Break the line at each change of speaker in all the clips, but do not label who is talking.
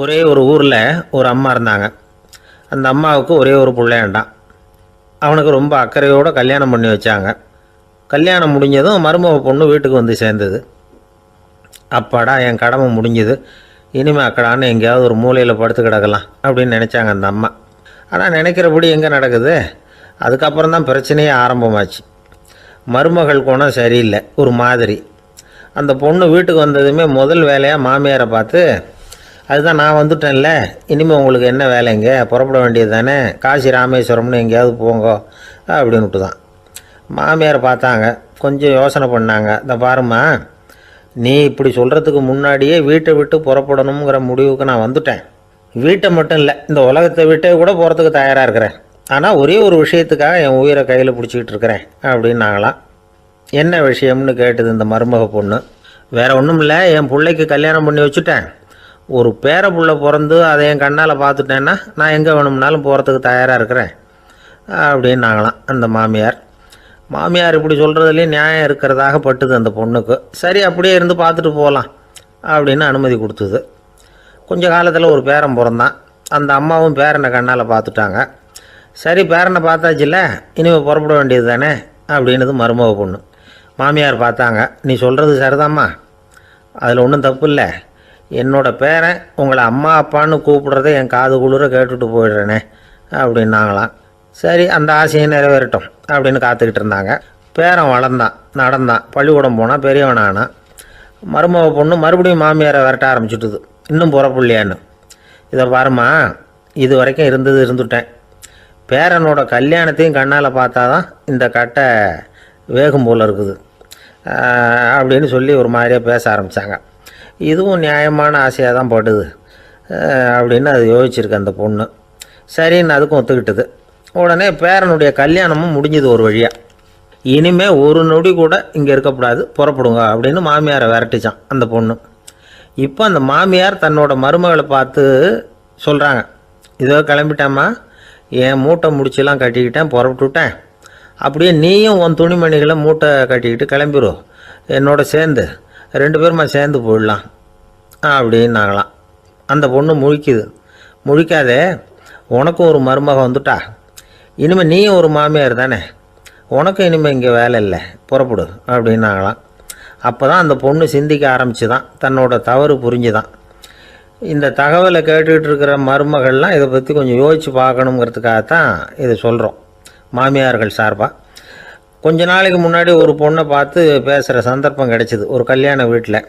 ஒரே ஒரு ஊரில் ஒரு அம்மா இருந்தாங்க. அந்த அம்மாவுக்கு ஒரே ஒரு பிள்ளையாண்டான் அவனுக்கு ரொம்ப அக்கறையோடு கல்யாணம் பண்ணி வச்சாங்க. கல்யாணம் முடிஞ்சதும் மருமக பொண்ணு வீட்டுக்கு வந்து சேர்ந்தது. அப்பாடா என் கடமை முடிஞ்சது. இனிமே அக்கடான்னு எங்கேயாவது ஒரு மூலையில் படுத்து கிடக்கலாம் அப்படின்னு நினச்சாங்க அந்த அம்மா. ஆனால் நினைக்கிறபடி எங்கே நடக்குது? அதுக்கப்புறம் தான் பிரச்சனையே ஆரம்பமாச்சு. மருமகள் குணம் சரியில்லை ஒரு மாதிரி. அந்த பொண்ணு வீட்டுக்கு வந்ததுமே முதல் வேலையாக மாமியாரை பார்த்து அதுதான் நான் வந்துட்டேன்ல. இனிமேல் உங்களுக்கு என்ன வேலைங்க புறப்பட வேண்டியது தானே காசி ராமேஸ்வரம்னு எங்கேயாவது போங்க. அப்படின்னுட்டு தான் மாமியார் பார்த்தாங்க. கொஞ்சம் யோசனை பண்ணாங்க. இந்த பாரும்மா நீ இப்படி சொல்கிறதுக்கு முன்னாடியே வீட்டை விட்டு புறப்படணுங்கிற முடிவுக்கு நான் வந்துட்டேன். வீட்டை மட்டும் இல்லை இந்த உலகத்தை விட்டே கூட போகிறதுக்கு தயாராக இருக்கிறேன். ஆனால் ஒரே ஒரு விஷயத்துக்காக என் உயிரை கையில் பிடிச்சிக்கிட்டு இருக்கிறேன் அப்படின்னாங்களாம். என்ன விஷயம்னு கேட்டது இந்த மருமக பொண்ணு. வேற ஒன்றும் இல்லை என் பிள்ளைக்கு கல்யாணம் பண்ணி வச்சுட்டேன். ஒரு பேர பிறந்து அதை என் கண்ணால் பார்த்துட்டேன்னா நான் எங்கே வேணும்னாலும் போகிறதுக்கு தயாராக இருக்கிறேன். அப்படின்னாங்களாம் அந்த மாமியார். மாமியார் இப்படி சொல்கிறதுலேயும் நியாயம் இருக்கிறதாக பட்டுது அந்த பொண்ணுக்கு. சரி அப்படியே இருந்து பார்த்துட்டு போகலாம் அப்படின்னு அனுமதி கொடுத்தது. கொஞ்ச காலத்தில் ஒரு பேரன் பிறந்தான். அந்த அம்மாவும் பேரனை கண்ணால் பார்த்துட்டாங்க. சரி பேரனை பார்த்தாச்சுல்ல இனிமேல் புறப்பட வேண்டியது தானே அப்படின்னது மருமக பொண்ணு. மாமியார் பார்த்தாங்க. நீ சொல்கிறது சரிதாம்மா. அதில் ஒன்றும் தப்பு இல்லை. என்னோட பேரன் உங்களை அம்மா அப்பான்னு கூப்பிடுறத என் காது குளிர கேட்டுட்டு போயிடுறேனே அப்படின்னாங்களாம். சரி அந்த ஆசையை நிறைவேறட்டும் அப்படின்னு காத்துக்கிட்டு இருந்தாங்க. பேரன் வளர்ந்தான் நடந்தான். பள்ளிக்கூடம் போனால் பெரியவனானான் மருமக பொண்ணு மறுபடியும் மாமியாரை விரட்ட ஆரம்பிச்சுட்டுது. இன்னும் புறப்புள்ளியான்னு இதை பாருமா இது வரைக்கும் இருந்தது இருந்துட்டேன். பேரனோட கல்யாணத்தையும் கண்ணால் பார்த்தா தான் இந்த கட்டை வேகும் போல் இருக்குது. அப்படின்னு சொல்லி ஒரு மாதிரியாக பேச ஆரம்பித்தாங்க இதுவும் நியாயமான ஆசையாக தான் படுது அப்படின்னு அது யோசிச்சிருக்கு அந்த பொண்ணு. சரின்னு அதுக்கும் ஒத்துக்கிட்டது. உடனே பேரனுடைய கல்யாணமும் முடிஞ்சது ஒரு வழியாக இனிமே ஒரு நொடி கூட இங்கே இருக்கக்கூடாது புறப்படுங்க அப்படின்னு மாமியாரை விரட்டிச்சான் அந்த பொண்ணு. இப்போ அந்த மாமியார் தன்னோட மருமகளை பார்த்து சொல்கிறாங்க இதோ கிளம்பிட்டேம்மா என் மூட்டை முடிச்செல்லாம் கட்டிக்கிட்டேன் புறப்பட்டுட்டேன் அப்படியே நீயும் உன் துணிமணிகளை மூட்டை கட்டிக்கிட்டு கிளம்பிரும் என்னோட சேர்ந்து ரெண்டு பேருமா சேர்ந்து போயிடலாம். அப்படின்னாங்களாம் அந்த பொண்ணு முழிக்குது. முழிக்காதே உனக்கும் ஒரு மருமகம் வந்துட்டா. இனிமேல் நீயும் ஒரு மாமியார் தானே. உனக்கும் இனிமேல் இங்கே வேலை இல்லை. புறப்படு அப்படின்னாங்களாம். அப்போ தான் அந்த பொண்ணு சிந்திக்க ஆரம்பிச்சு தான் தன்னோட தவறு புரிஞ்சுதான். இந்த தகவலை கேட்டுக்கிட்டு இருக்கிற மருமகள்லாம் இதை பற்றி கொஞ்சம் யோசித்து பார்க்கணுங்கிறதுக்காக தான் இதை சொல்கிறோம் மாமியார்கள் சார்பாக கொஞ்ச நாளைக்கு முன்னாடி ஒரு பொண்ணை பார்த்து பேசுகிற சந்தர்ப்பம் கிடச்சிது. ஒரு கல்யாண வீட்டில்.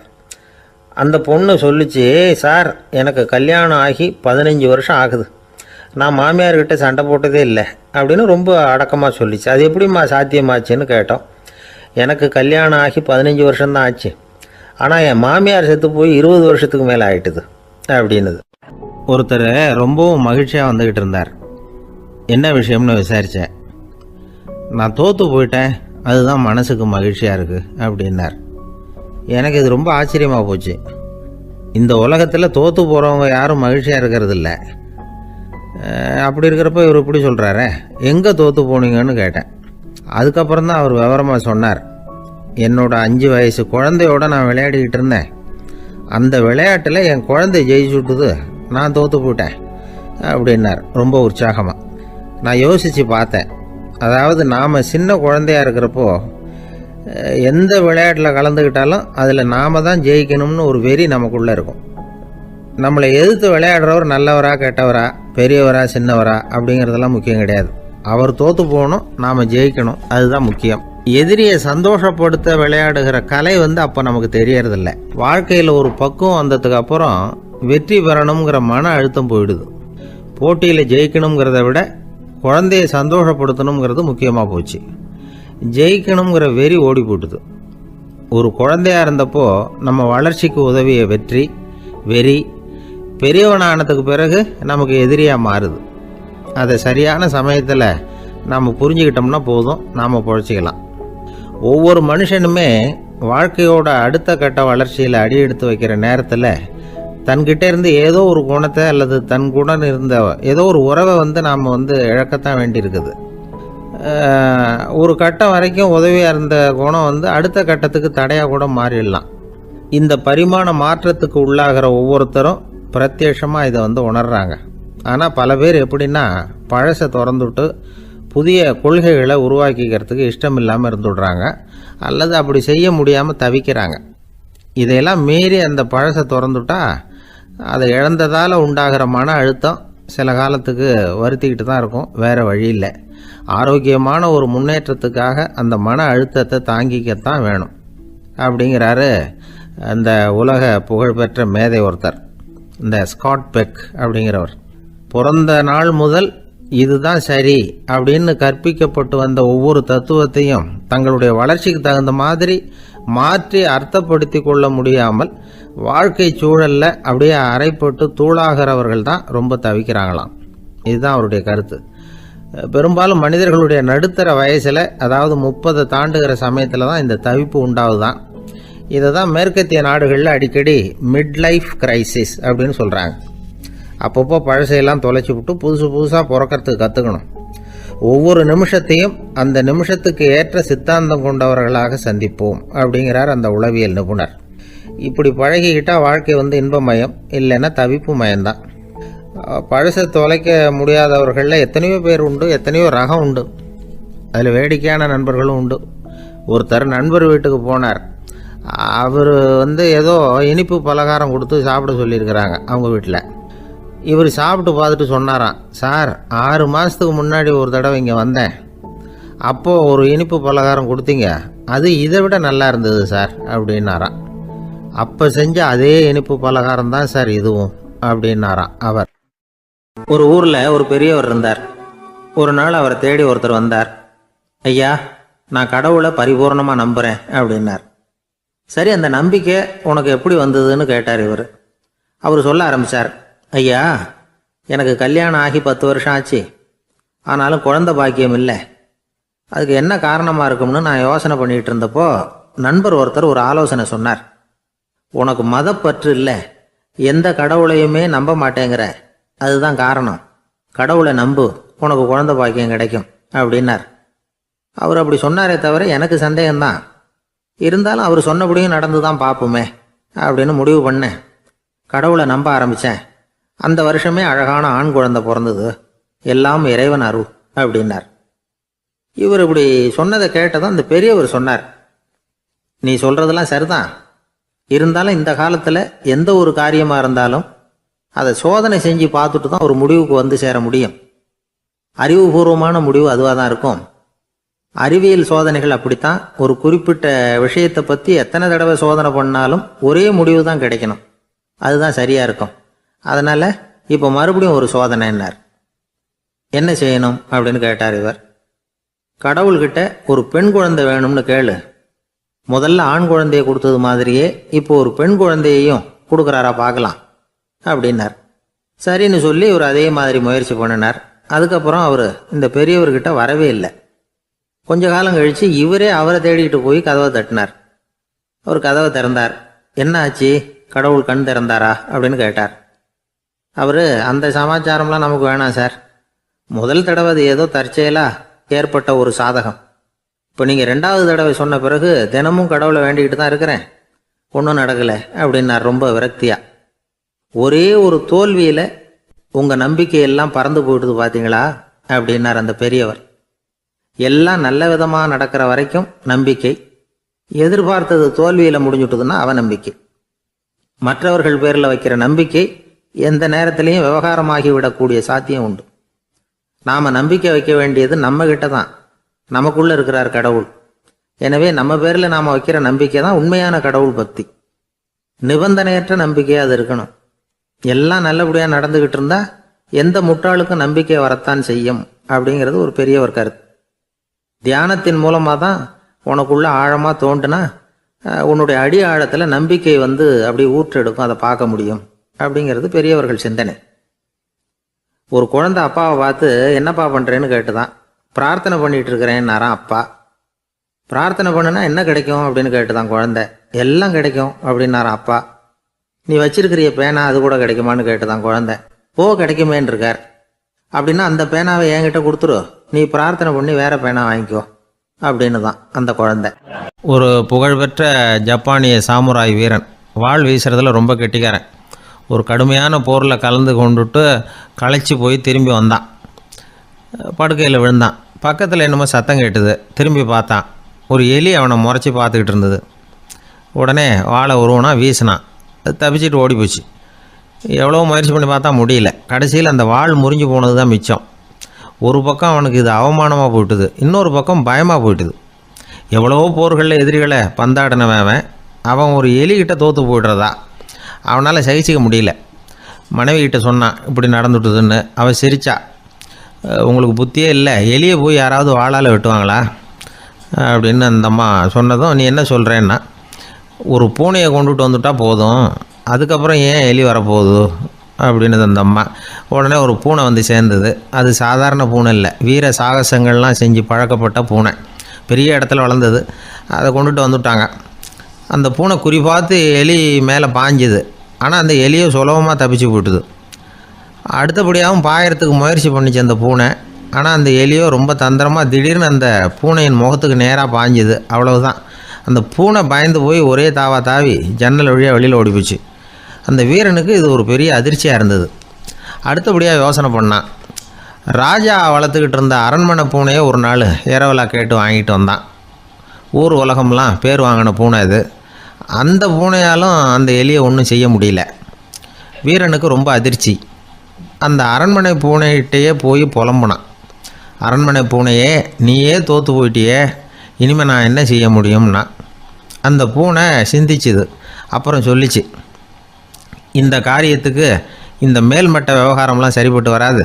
அந்த பொண்ணு சொல்லிச்சு சார் எனக்கு கல்யாணம் ஆகி பதினஞ்சு வருஷம் ஆகுது. நான் மாமியார்கிட்ட சண்டை போட்டதே இல்லை. அப்படின்னு ரொம்ப அடக்கமாக சொல்லிச்சு. அது எப்படிம்மா சாத்தியமாச்சுன்னு கேட்டோம். எனக்கு கல்யாணம் ஆகி பதினஞ்சு வருஷம்தான் ஆச்சு. ஆனால் என் மாமியார் செத்து போய் இருபது வருஷத்துக்கு மேலே ஆயிட்டுது அப்படின்னுது. ஒருத்தர் ரொம்பவும் மகிழ்ச்சியாக வந்துக்கிட்டு இருந்தார். என்ன விஷயம்னு விசாரித்தேன் நான் தோற்று போயிட்டேன். அதுதான் மனசுக்கு மகிழ்ச்சியாக இருக்குது அப்படின்னார். எனக்கு இது ரொம்ப ஆச்சரியமாக போச்சு. இந்த உலகத்தில் தோற்று போகிறவங்க யாரும் மகிழ்ச்சியாக இருக்கிறதில்ல. அப்படி இருக்கிறப்ப இவர் இப்படி சொல்கிறாரே எங்கே தோற்று போனீங்கன்னு கேட்டேன். அதுக்கப்புறம் தான் அவர் விவரமாக சொன்னார். என்னோட அஞ்சு வயசு குழந்தையோட நான் விளையாடிக்கிட்டு இருந்தேன். அந்த விளையாட்டில் என் குழந்தை ஜெயிச்சுட்டுது நான் தோற்று போயிட்டேன். அப்படின்னார். ரொம்ப உற்சாகமாக நான் யோசித்து பார்த்தேன். அதாவது நாம் சின்ன குழந்தையா இருக்கிறப்போ எந்த விளையாட்டில் கலந்துக்கிட்டாலும் அதில் நாம தான் ஜெயிக்கணும்னு ஒரு வெறி நமக்குள்ளே இருக்கும். நம்மளை எதிர்த்து விளையாடுறவர் நல்லவரா கெட்டவரா பெரியவரா சின்னவரா அப்படிங்கிறதெல்லாம் முக்கியம் கிடையாது. அவர் தோற்று போகணும் நாம் ஜெயிக்கணும் அதுதான் முக்கியம். எதிரியை சந்தோஷப்படுத்த விளையாடுகிற கலை வந்து அப்போ நமக்கு தெரியறதில்ல. வாழ்க்கையில் ஒரு பக்குவம் வந்ததுக்கு அப்புறம் வெற்றி பெறணுங்கிற மன அழுத்தம் போயிடுது. போட்டியில் ஜெயிக்கணுங்கிறத விட குழந்தையை சந்தோஷப்படுத்தணுங்கிறது முக்கியமாக போச்சு. ஜெயிக்கணுங்கிற வெறி ஓடி போட்டுது ஒரு குழந்தையா இருந்தப்போ நம்ம வளர்ச்சிக்கு உதவிய வெற்றி வெறி பெரியவனானதுக்கு பிறகு நமக்கு எதிரியாக மாறுது. அதை சரியான சமயத்தில் நாம் புரிஞ்சுக்கிட்டோம்னா போதும் நாம் பொழைச்சிக்கலாம். ஒவ்வொரு மனுஷனுமே வாழ்க்கையோட அடுத்த கட்ட வளர்ச்சியில் அடி எடுத்து வைக்கிற நேரத்தில் தன்கிட்ட இருந்து ஏதோ ஒரு குணத்தை அல்லது தன் குணம் இருந்த ஏதோ ஒரு உறவை வந்து நாம் வந்து இழக்கத்தான் வேண்டியிருக்குது. ஒரு கட்டம் வரைக்கும் உதவியாக இருந்த குணம் வந்து அடுத்த கட்டத்துக்கு தடையாக கூட மாறிடலாம். இந்த பரிமாண மாற்றத்துக்கு உள்ளாகிற ஒவ்வொருத்தரும் பிரத்யட்சமாக இதை வந்து உணர்கிறாங்க ஆனால் பல பேர் எப்படின்னா பழசை திறந்துவிட்டு புதிய கொள்கைகளை உருவாக்கிக்கிறதுக்கு இஷ்டம் இல்லாமல் இருந்துடுறாங்க. அல்லது அப்படி செய்ய முடியாமல் தவிக்கிறாங்க. இதையெல்லாம் மீறி அந்த பழசை திறந்துட்டா அதை இழந்ததால் உண்டாகிற மன அழுத்தம் சில காலத்துக்கு வருத்திக்கிட்டு தான் இருக்கும். வேறு வழி இல்லை. ஆரோக்கியமான ஒரு முன்னேற்றத்துக்காக அந்த மன அழுத்தத்தை தாங்கிக்கத்தான் வேணும். அப்படிங்கிறாரு அந்த உலக புகழ்பெற்ற மேதை ஒருத்தர் இந்த ஸ்காட் பெக் அப்படிங்கிறவர். பிறந்த நாள் முதல் இதுதான் சரி அப்படின்னு கற்பிக்கப்பட்டு வந்த ஒவ்வொரு தத்துவத்தையும் தங்களுடைய வளர்ச்சிக்கு தகுந்த மாதிரி மாற்றி அர்த்தப்படுத்தி கொள்ள முடியாமல் வாழ்க்கை சூழலில் அப்படியே அரைப்பட்டு தூளாகிறவர்கள் தான் ரொம்ப தவிக்கிறாங்களாம். இதுதான் அவருடைய கருத்து. பெரும்பாலும் மனிதர்களுடைய நடுத்தர வயசில் அதாவது முப்பதை தாண்டுகிற சமயத்தில் தான் இந்த தவிப்பு உண்டாகுதான். இதை தான் மேற்கத்திய நாடுகளில் அடிக்கடி மிட் லைஃப் கிரைசிஸ் அப்படின்னு சொல்கிறாங்க அப்பப்போ பழசையெல்லாம் தொலைச்சி விட்டு புதுசு புதுசாக பிறக்கறதுக்கு கற்றுக்கணும் ஒவ்வொரு நிமிஷத்தையும் அந்த நிமிஷத்துக்கு ஏற்ற சித்தாந்தம் கொண்டவர்களாக சந்திப்போம் அப்படிங்கிறார் அந்த உளவியல் நிபுணர். இப்படி பழகிக்கிட்டால் வாழ்க்கை வந்து இன்பமயம் இல்லைன்னா தவிப்பு மயம்தான். பழசை தொலைக்க முடியாதவர்களில் எத்தனையோ பேர் உண்டு எத்தனையோ ரகம் உண்டு. அதில் வேடிக்கையான நண்பர்களும் உண்டு. ஒருத்தர் நண்பர் வீட்டுக்கு போனார். அவர் வந்து ஏதோ இனிப்பு பலகாரம் கொடுத்து சாப்பிட சொல்லியிருக்கிறாங்க அவங்க வீட்டில். இவர் சாப்பிட்டு பார்த்துட்டு சொன்னாராம் சார் ஆறு மாதத்துக்கு முன்னாடி ஒரு தடவை இங்கே வந்தேன். அப்போது ஒரு இனிப்பு பலகாரம் கொடுத்தீங்க. அது இதை விட நல்லா இருந்தது சார் அப்படின்னாராம். அப்போ செஞ்ச அதே இனிப்பு பலகாரம் தான் சார் இதுவும் அப்படின்னாராம் அவர். ஒரு ஊரில் ஒரு பெரியவர் இருந்தார். ஒரு நாள் அவரை தேடி ஒருத்தர் வந்தார். ஐயா நான் கடவுளை பரிபூர்ணமாக நம்புகிறேன் அப்படின்னார். சரி அந்த நம்பிக்கை உனக்கு எப்படி வந்ததுன்னு கேட்டார் இவர். அவர் சொல்ல ஆரம்பித்தார் ஐயா எனக்கு கல்யாணம் ஆகி பத்து வருஷம் ஆச்சு. ஆனாலும் குழந்தை பாக்கியம் இல்லை. அதுக்கு என்ன காரணமாக இருக்கும்னு நான் யோசனை பண்ணிகிட்டு இருந்தப்போ நண்பர் ஒருத்தர் ஒரு ஆலோசனை சொன்னார். உனக்கு மதப்பற்று இல்லை. எந்த கடவுளையுமே நம்ப மாட்டேங்கிற. அதுதான் காரணம். கடவுளை நம்பு. உனக்கு குழந்த பாக்கியம் கிடைக்கும் அப்படின்னார். அவர் அப்படி சொன்னாரே தவிர எனக்கு சந்தேகம்தான். இருந்தாலும் அவர் சொன்னபடியும் நடந்து தான் பார்ப்போமே அப்படின்னு முடிவு பண்ணேன் கடவுளை நம்ப ஆரம்பித்தேன் அந்த வருஷமே அழகான ஆண் குழந்தை பிறந்தது. எல்லாம் இறைவன் அருள் அப்படின்னார். இவர் இப்படி சொன்னதை கேட்டதும் அந்த பெரியவர் சொன்னார். நீ சொல்றதெல்லாம் சரிதான். இருந்தாலும் இந்த காலத்தில் எந்த ஒரு காரியமாக இருந்தாலும் அதை சோதனை செஞ்சு பார்த்துட்டு தான் ஒரு முடிவுக்கு வந்து சேர முடியும். அறிவுபூர்வமான முடிவு அதுவாக தான் இருக்கும். அறிவியல் சோதனைகள் அப்படித்தான். ஒரு குறிப்பிட்ட விஷயத்தை பற்றி எத்தனை தடவை சோதனை பண்ணாலும் ஒரே முடிவு தான் கிடைக்கணும். அதுதான் சரியாக இருக்கும். அதனால் இப்போ மறுபடியும் ஒரு சோதனை என்னார்? என்ன செய்யணும் அப்படின்னு கேட்டார் இவர். கடவுள்கிட்ட ஒரு பெண் குழந்தை வேணும்னு கேளு. முதல்ல ஆண் குழந்தையை கொடுத்தது மாதிரியே இப்போ ஒரு பெண் குழந்தையையும் கொடுக்குறாரா பார்க்கலாம். அப்படின்னார். சரின்னு சொல்லி இவர் அதே மாதிரி முயற்சி பண்ணினார். அதுக்கப்புறம் அவர் இந்த பெரியவர்கிட்ட வரவே இல்லை. கொஞ்ச காலம் கழித்து இவரே அவரை தேடிக்கிட்டு போய் கதவை தட்டினார். அவர் கதவை திறந்தார். என்ன ஆச்சு கடவுள் கண் திறந்தாரா? அப்படின்னு கேட்டார். அவர் அந்த சமாச்சாரம்லாம் நமக்கு வேணாம் சார். முதல் தடவை அது ஏதோ தற்செயலாக ஏற்பட்ட ஒரு சாதகம். இப்போ நீங்கள் ரெண்டாவது தடவை சொன்ன பிறகு தினமும் கடவுளை வேண்டிக்கிட்டு தான் இருக்கிறேன். ஒன்றும் நடக்கலை அப்படின்னார் ரொம்ப விரக்தியாக ஒரே ஒரு தோல்வியில் உங்கள் நம்பிக்கையெல்லாம் பறந்து போயிடுது பார்த்தீங்களா அப்படின்னார் அந்த பெரியவர். எல்லாம் நல்ல விதமாக நடக்கிற வரைக்கும் நம்பிக்கை. எதிர்பார்த்தது தோல்வியில் முடிஞ்சுட்டுதுன்னா அவநம்பிக்கை. மற்றவர்கள் பேரில் வைக்கிற நம்பிக்கை எந்த நேரத்திலையும் விவகாரமாகி விடக்கூடிய சாத்தியம் உண்டு. நாம் நம்பிக்கை வைக்க வேண்டியது நம்ம தான். நமக்குள்ளே இருக்கிறார் கடவுள். எனவே நம்ம பேரில் நாம் வைக்கிற நம்பிக்கை தான் உண்மையான கடவுள் பக்தி. நிபந்தனையற்ற நம்பிக்கையாக அது இருக்கணும். எல்லாம் நல்லபடியாக நடந்துக்கிட்டு இருந்தால் எந்த முட்டாளுக்கும் நம்பிக்கை வரத்தான் செய்யும் அப்படிங்கிறது ஒரு பெரிய ஒரு கருத்து. தியானத்தின் மூலமாக தான் உனக்குள்ள ஆழமாக தோண்டுனா உன்னுடைய அடி ஆழத்தில் நம்பிக்கை வந்து அப்படி ஊற்றெடுக்கும் அதை பார்க்க முடியும் அப்படிங்கிறது பெரியவர்கள் சிந்தனை. ஒரு குழந்தை அப்பாவை பார்த்து என்னப்பா பண்ணுறேன்னு கேட்டுதான். பிரார்த்தனை பண்ணிகிட்டு இருக்கிறேன்னாராம் அப்பா. பிரார்த்தனை பண்ணுனா என்ன கிடைக்கும்? அப்படின்னு கேட்டுதான் குழந்தை. எல்லாம் கிடைக்கும் அப்படின்னாரா அப்பா. நீ வச்சிருக்கிறிய பேனா அது கூட கிடைக்குமான்னு கேட்டுதான் குழந்தை. போ கிடைக்குமேன்னு இருக்கார் அப்படின்னா அந்த பேனாவை என்கிட்ட கொடுத்துரு. நீ பிரார்த்தனை பண்ணி வேற பேனா வாங்கிக்கோ. அப்படின்னு தான் அந்த குழந்தை. ஒரு புகழ்பெற்ற ஜப்பானிய சாமுராய் வீரன். வாள் வீசுறதுல ரொம்ப கெட்டிக்காரன். ஒரு கடுமையான போரில் கலந்து கொண்டுட்டு களைச்சி போய் திரும்பி வந்தான். படுக்கையில் விழுந்தான். பக்கத்தில் என்னமோ சத்தம் கேட்டுது. திரும்பி பார்த்தான். ஒரு எலி அவனை முறைச்சி பார்த்துக்கிட்டு இருந்தது. உடனே வாழை உருவனா வீசினான். தப்பிச்சிட்டு ஓடி போச்சு எவ்வளோ முயற்சி பண்ணி பார்த்தா முடியல. கடைசியில் அந்த வாள் முறிஞ்சு போனது தான் மிச்சம். ஒரு பக்கம் அவனுக்கு இது அவமானமாக போயிட்டுது. இன்னொரு பக்கம் பயமாக போயிட்டுது. எவ்வளவோ போர்களில் எதிரிகளை பந்தாடினவன் அவன். அவன் ஒரு எலிகிட்ட தோற்று போய்டுறதா? அவனால் சகிச்சிக்க முடியல. மனைவிக்கிட்ட சொன்னான் இப்படி நடந்துட்டுதுன்னு. அவன் சிரிச்சா உங்களுக்கு புத்தியே இல்லை. எலியை போய் யாராவது வாளால் வெட்டுவாங்களா? அப்படின்னு அந்த அம்மா சொன்னதும் நீ என்ன சொல்கிறேன்னா ஒரு பூனையை கொண்டுட்டு வந்துட்டால் போதும். அதுக்கப்புறம் ஏன் எலி வரப்போகுது? அப்படின்னது அந்த அம்மா. உடனே ஒரு பூனை வந்து சேர்ந்தது. அது சாதாரண பூனை இல்லை. வீர சாகசங்கள்லாம் செஞ்சு பழக்கப்பட்ட பூனை. பெரிய இடத்துல வளர்ந்தது. அதை கொண்டுட்டு வந்துட்டாங்க. அந்த பூனை குறி பார்த்து எலி மேலே பாஞ்சுது. ஆனால் அந்த எலியை சுலபமாக தப்பிச்சு போட்டுது அடுத்தபடியாகவும் பாயறதுக்கு முயற்சி பண்ணிச்சு அந்த பூனை. ஆனால் அந்த எலியோ ரொம்ப தந்திரமாக திடீர்னு அந்த பூனையின் முகத்துக்கு நேராக பாஞ்சுது. அவ்வளவுதான். அந்த பூனை பயந்து போய் ஒரே தாவா தாவி ஜன்னல் வழியாக வெளியில் ஓடி போச்சு அந்த வீரனுக்கு இது ஒரு பெரிய அதிர்ச்சியாக இருந்தது. அடுத்தபடியாக யோசனை பண்ணான் ராஜா வளர்த்துக்கிட்டு இருந்த அரண்மனை பூனையை ஒரு நாள் இரவலா கேட்டு வாங்கிட்டு வந்தான். ஊர் உலகம்லாம் பேர் வாங்கின பூனை இது அந்த பூனையாலும் அந்த எலியை ஒன்றும் செய்ய முடியல. வீரனுக்கு ரொம்ப அதிர்ச்சி. அந்த அரண்மனை பூனைகிட்டேயே போய் புலம்புனான். அரண்மனை பூனையே நீயே தோற்று போயிட்டியே. இனிமேல் நான் என்ன செய்ய முடியும்னா அந்த பூனை சிந்திச்சுது. அப்புறம் சொல்லிச்சு இந்த காரியத்துக்கு இந்த மேல்மட்ட விவகாரம்லாம் சரிப்பட்டு வராது.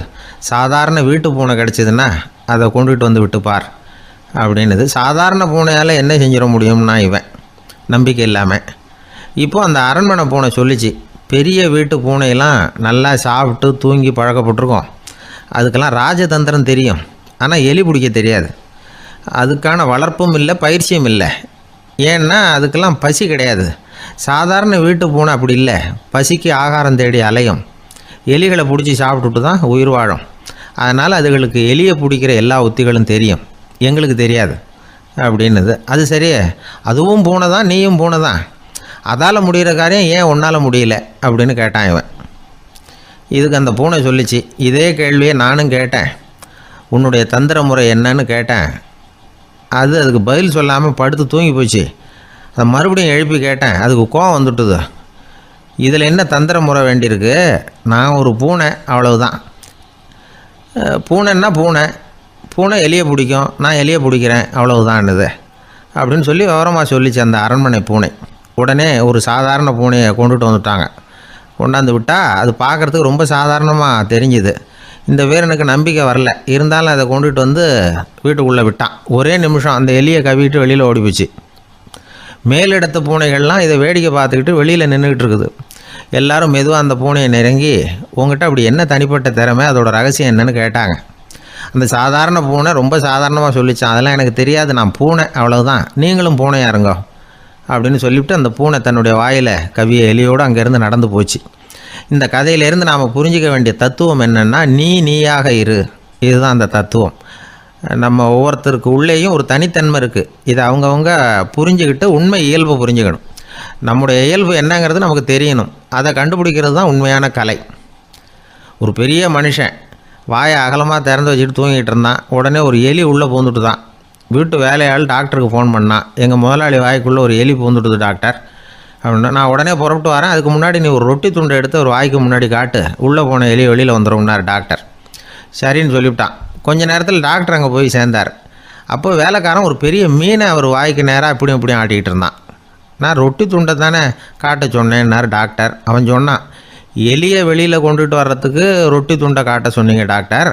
சாதாரண வீட்டு பூனை கிடச்சிதுன்னா அதை கொண்டுகிட்டு வந்து விட்டுப்பார் அப்படின்னுது. சாதாரண பூனையால் என்ன செஞ்சிட முடியும்னா இவன் நம்பிக்கை இல்லாமல் இப்போ அந்த அரண்மனை பூனை சொல்லிச்சு பெரிய வீட்டு பூனையெல்லாம் நல்லா சாப்பிட்டு தூங்கி பழக்கப்பட்டிருக்கோம். அதுக்கெல்லாம் ராஜதந்திரம் தெரியும். ஆனால் எலி பிடிக்க தெரியாது. அதுக்கான வளர்ப்பும் இல்லை பயிற்சியும் இல்லை. ஏன்னா அதுக்கெல்லாம் பசி கிடையாது. சாதாரண வீட்டு பூனை அப்படி இல்லை. பசிக்கு ஆகாரம் தேடி அலையும். எலிகளை பிடிச்சி சாப்பிட்டுட்டு தான் உயிர் வாழும். அதனால் அதுகளுக்கு எலியை பிடிக்கிற எல்லா உத்திகளும் தெரியும். எங்களுக்கு தெரியாது. அப்படின்னுது. அது சரி. அதுவும் பூனை தான் நீயும் பூனை தான். அதால் முடிகிற காரியம் ஏன் உன்னால் முடியல? அப்படின்னு கேட்டான் இவன். இதுக்கு அந்த பூனை சொல்லிச்சு இதே கேள்வியை நானும் கேட்டேன். உன்னுடைய தந்திர முறை என்னன்னு கேட்டேன். அது அதுக்கு பதில் சொல்லாமல் படுத்து தூங்கி போச்சு. அதை மறுபடியும் எழுப்பி கேட்டேன். அதுக்கு கோவம் வந்துட்டுது. இதில் என்ன தந்திர முறை வேண்டியிருக்கு? நான் ஒரு பூனை அவ்வளவுதான். பூனைன்னா பூனை. பூனை எலியை பிடிக்கும். நான் எலியை பிடிக்கிறேன் அவ்வளவுதான்னுது. அப்படின்னு சொல்லி விவரமாக சொல்லிச்சு அந்த அரண்மனை பூனை. உடனே ஒரு சாதாரண பூனையை கொண்டுட்டு வந்துட்டாங்க. கொண்டாந்து விட்டால் அது பார்க்குறதுக்கு ரொம்ப சாதாரணமாக தெரிஞ்சுது. இந்த வீரனுக்கு நம்பிக்கை வரல. இருந்தாலும் அதை கொண்டுட்டு வந்து வீட்டுக்குள்ளே விட்டான். ஒரே நிமிஷம் அந்த எலியை கவிட்டு வெளியில் ஓடிப்பிச்சு. மேலிடத்த பூனைகள்லாம் இதை வேடிக்கை பார்த்துக்கிட்டு வெளியில் நின்றுக்கிட்டு இருக்குது. எல்லாரும் மெதுவாக அந்த பூனையை நெருங்கி உங்ககிட்ட அப்படி என்ன தனிப்பட்ட திறமை? அதோடய ரகசியம் என்னன்னு கேட்டாங்க. அந்த சாதாரண பூனை ரொம்ப சாதாரணமாக சொல்லிச்சான். அதெல்லாம் எனக்கு தெரியாது. நான் பூனை. அவ்வளோதான் நீங்களும் பூனையா இருங்கோ. அப்படின்னு சொல்லிவிட்டு அந்த பூனை தன்னுடைய வாயில் கவிய எலியோடு அங்கேருந்து நடந்து போச்சு. இந்த கதையிலேருந்து நாம் புரிஞ்சிக்க வேண்டிய தத்துவம் என்னென்னா நீ நீயாக இரு. இதுதான் அந்த தத்துவம். நம்ம ஒவ்வொருத்தருக்கு உள்ளேயும் ஒரு தனித்தன்மை இருக்குது இதை அவங்கவுங்க புரிஞ்சுக்கிட்டு உண்மை இயல்பு புரிஞ்சுக்கணும். நம்முடைய இயல்பு என்னங்கிறது நமக்கு தெரியணும். அதை கண்டுபிடிக்கிறது தான் உண்மையான கலை. ஒரு பெரிய மனுஷன் வாயை அகலமாக திறந்து வச்சுட்டு தூங்கிட்டு இருந்தான். உடனே ஒரு எலி உள்ளே பூந்துட்டு தான் வீட்டு வேலையாள் டாக்டருக்கு ஃபோன் பண்ணான். எங்கள் முதலாளி வாய்க்குள்ளே ஒரு எலி பூந்துட்டுது டாக்டர். அப்படின்னா நான் உடனே புறப்பட்டு வரேன். அதுக்கு முன்னாடி நீ ஒரு ரொட்டி துண்டை எடுத்து ஒரு வாய்க்கு முன்னாடி காட்டு. உள்ளே போன எலி வெளியில் வந்துடும்னார் டாக்டர். சரின்னு சொல்லிவிட்டான். கொஞ்ச நேரத்தில் டாக்டர் அங்கே போய் சேர்ந்தார். அப்போ வேலைக்காரன் ஒரு பெரிய மீனை அவர் வாய்க்கு நேராக இப்படியும் இப்படியும் ஆட்டிக்கிட்டு இருந்தான். நான் ரொட்டி துண்டை தானே காட்ட சொன்னேன்னார் டாக்டர். அவன் சொன்னான் எலியை வெளியில் கொண்டுட்டு வர்றதுக்கு ரொட்டி துண்டை காட்ட சொன்னீங்க டாக்டர்.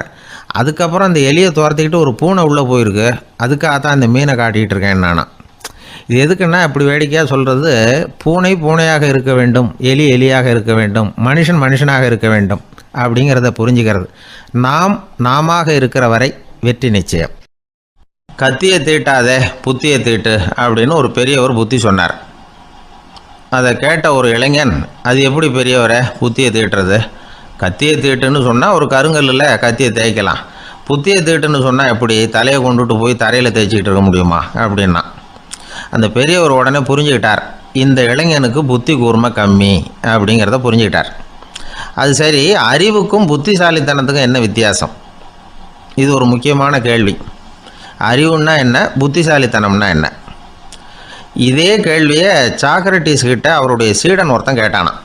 அதுக்கப்புறம் அந்த எலியை துரத்திக்கிட்டு ஒரு பூனை உள்ளே போயிருக்கு. அதுக்காக தான் அந்த மீனை காட்டிகிட்டு இருக்கேன் நானும் இது எதுக்குன்னா இப்படி வேடிக்கையாக சொல்கிறது பூனை பூனையாக இருக்க வேண்டும் எலி எலியாக இருக்க வேண்டும் மனுஷன் மனுஷனாக இருக்க வேண்டும் அப்படிங்கிறத புரிஞ்சுக்கிறது. நாம் நாமாக இருக்கிற வரை வெற்றி நிச்சயம். கத்தியை தீட்டாதே புத்தியை தீட்டு அப்படின்னு ஒரு பெரியவர் புத்தி சொன்னார். அதை கேட்ட ஒரு இளைஞன் அது எப்படி பெரியவரை புத்தியை தீட்டுறது? கத்தியை தீட்டுன்னு சொன்னால் ஒரு கருங்கல்லில் கத்தியை தேய்க்கலாம். புத்தியை தீட்டுன்னு சொன்னால் எப்படி? தலையை கொண்டுட்டு போய் தரையில் தேய்ச்சிக்கிட்டு இருக்க முடியுமா? அப்படின்னா. அந்த பெரியவர் உடனே புரிஞ்சுக்கிட்டார் இந்த இளைஞனுக்கு புத்தி கூர்மை கம்மி அப்படிங்கிறத புரிஞ்சுக்கிட்டார். அது சரி அறிவுக்கும் புத்திசாலித்தனத்துக்கும் என்ன வித்தியாசம்? இது ஒரு முக்கியமான கேள்வி. அறிவுன்னா என்ன புத்திசாலித்தனம்னா என்ன? இதே கேள்வியை சாக்ரட்டிஸ் கிட்ட அவருடைய சீடன் ஒருத்தன் கேட்டானான்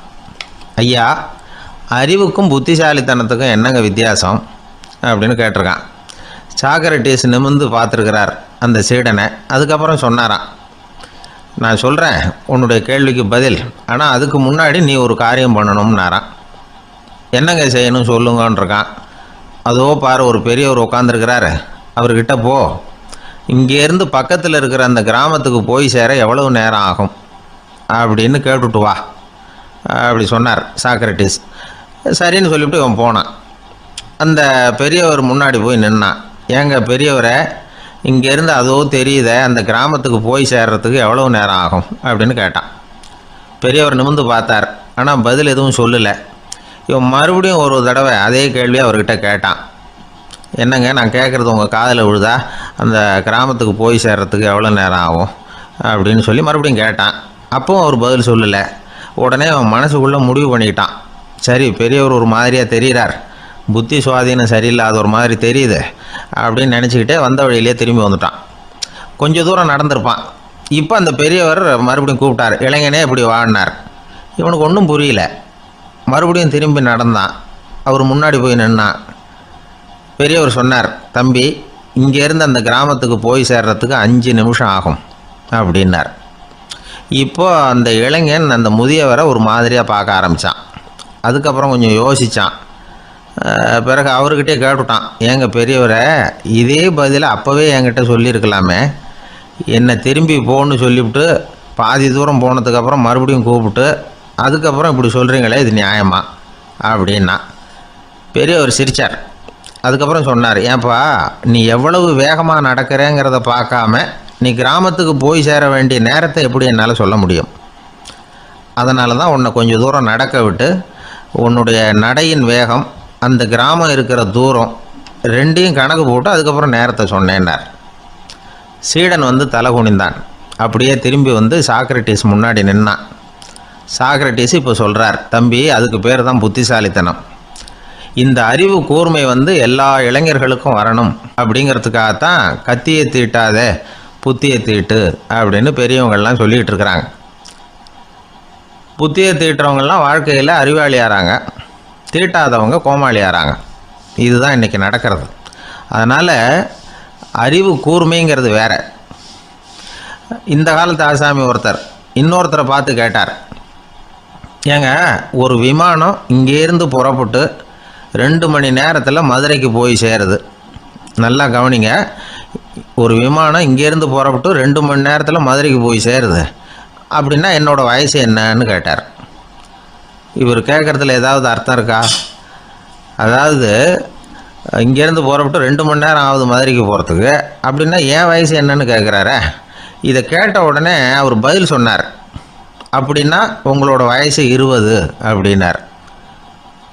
ஐயா அறிவுக்கும் புத்திசாலித்தனத்துக்கும் என்னங்க வித்தியாசம்? அப்படின்னு கேட்டிருக்கான். சாக்ரட்டிஸ் நிமிர்ந்து பார்த்துருக்கிறார் அந்த சீடனை. அதுக்கப்புறம் சொன்னாராம் நான் சொல்கிறேன் உன்னுடைய கேள்விக்கு பதில். ஆனால் அதுக்கு முன்னாடி நீ ஒரு காரியம் பண்ணணும்னாரான் என்னங்க செய்யணும் சொல்லுங்கன்றிருக்கான் அதோ பாரு ஒரு பெரியவர் உட்காந்துருக்கிறாரு அவர்கிட்ட போ. இங்கேருந்து பக்கத்தில் இருக்கிற அந்த கிராமத்துக்கு போய் சேர எவ்வளவு நேரம் ஆகும்? அப்படின்னு கேட்டுட்டு வா. அப்படி சொன்னார் சாக்ரட்டிஸ் சரின்னு சொல்லிவிட்டு இவன் போனான். அந்த பெரியவர் முன்னாடி போய் நின்னான். ஏங்க பெரியவரை இங்கேருந்து அதோ தெரியுதே அந்த கிராமத்துக்கு போய் சேர்றதுக்கு எவ்வளவு நேரம் ஆகும்? அப்படின்னு கேட்டான். பெரியவர் நிமிர்ந்து பார்த்தார். ஆனால் பதில் எதுவும் சொல்லலை. இவன் மறுபடியும் ஒரு தடவை அதே கேள்வி அவர்கிட்ட கேட்டான். என்னங்க நான் கேட்குறது உங்கள் காதில் விழுதா? அந்த கிராமத்துக்கு போய் சேர்றதுக்கு எவ்வளோ நேரம் ஆகும்? அப்படின்னு சொல்லி மறுபடியும் கேட்டான். அப்பவும் அவர் பதில் சொல்லலை. உடனே அவன் மனசுக்குள்ளே முடிவு பண்ணிக்கிட்டான் சரி பெரியவர் ஒரு மாதிரியாக தெரிகிறார் புத்தி சுவாதீனம் சரியில்லாத ஒரு மாதிரி தெரியுது. அப்படின்னு நினச்சிக்கிட்டே வந்த வழியிலே திரும்பி வந்துட்டான். கொஞ்சம் தூரம் நடந்திருப்பான். இப்போ அந்த பெரியவர் மறுபடியும் கூப்பிட்டார் இளைஞனே இப்படி வாடினார் இவனுக்கு ஒன்றும் புரியல. மறுபடியும் திரும்பி நடந்தான். அவர் முன்னாடி போய் நின்னான். பெரியவர் சொன்னார் தம்பி இங்கேருந்து அந்த கிராமத்துக்கு போய் சேர்றதுக்கு அஞ்சு நிமிஷம் ஆகும் அப்படின்னார். இப்போ அந்த இளைஞன் அந்த முதியவரை ஒரு மாதிரியாக பார்க்க ஆரம்பித்தான் அதுக்கப்புறம் கொஞ்சம் யோசித்தான் பிறகு அவர்கிட்டே கேட்டுட்டான். ஏங்க பெரியவரை இதே பதிலை அப்போவே என்கிட்ட சொல்லியிருக்கலாமே. என்னை திரும்பி போன்னு சொல்லிவிட்டு பாதி தூரம் போனதுக்கப்புறம் மறுபடியும் கூப்பிட்டு அதுக்கப்புறம் இப்படி சொல்கிறீங்களே இது நியாயமா? அப்படின்னா. பெரியவர் சிரித்தார் அதுக்கப்புறம் சொன்னார் ஏன்பா நீ எவ்வளவு வேகமாக நடக்கிறேங்கிறத பார்க்காம நீ கிராமத்துக்கு போய் சேர வேண்டிய நேரத்தை எப்படி என்னால் சொல்ல முடியும்? அதனால தான் உன்னை கொஞ்சம் தூரம் நடக்க விட்டு உன்னுடைய நடையின் வேகம் அந்த கிராமம் இருக்கிற தூரம் ரெண்டையும் கணக்கு போட்டு அதுக்கப்புறம் நேரத்தை சொன்னேன்னார். சீடன் வந்து தலை குனிந்தான். அப்படியே திரும்பி வந்து சாக்ரட்டிஸ் முன்னாடி நின்னான் சாக்ரட்டிஸ் இப்போ சொல்கிறார் தம்பி அதுக்கு பேர் தான் புத்திசாலித்தனம். இந்த அறிவு கூர்மை வந்து எல்லா இளைஞர்களுக்கும் வரணும். அப்படிங்கிறதுக்காகத்தான் கத்தியை தீட்டாத புத்தியை தீட்டு அப்படின்னு பெரியவங்கள்லாம் சொல்லிகிட்டு இருக்கிறாங்க. புத்தியை தீட்டுறவங்கெல்லாம் வாழ்க்கையில் அறிவாளியாகிறாங்க தீட்டாதவங்க கோமாளியாகிறாங்க இதுதான் இன்றைக்கி நடக்கிறது. அதனால் அறிவு கூர்மைங்கிறது வேறு. இந்த காலத்து ஆசாமி ஒருத்தர் இன்னொருத்தரை பார்த்து கேட்டார். ஏங்க ஒரு விமானம் இங்கேருந்து புறப்பட்டு ரெண்டு மணி நேரத்தில் மதுரைக்கு போய் சேருது. நல்லா கவனிங்க ஒரு விமானம் இங்கேருந்து புறப்பட்டு ரெண்டு மணி நேரத்தில் மதுரைக்கு போய் சேருது. அப்படின்னா என்னோடய வயசு என்னன்னு கேட்டார். இவர் கேட்குறதுல ஏதாவது அர்த்தம் இருக்கா? அதாவது இங்கேருந்து போகிறப்பட்டு ரெண்டு மணி நேரம் ஆகுது மதுரைக்கு போகிறதுக்கு அப்படின்னா என் வயசு என்னன்னு கேட்குறாரு? இதை கேட்ட உடனே அவர் பதில் சொன்னார். அப்படின்னா உங்களோட வயசு இருபது அப்படின்னார்.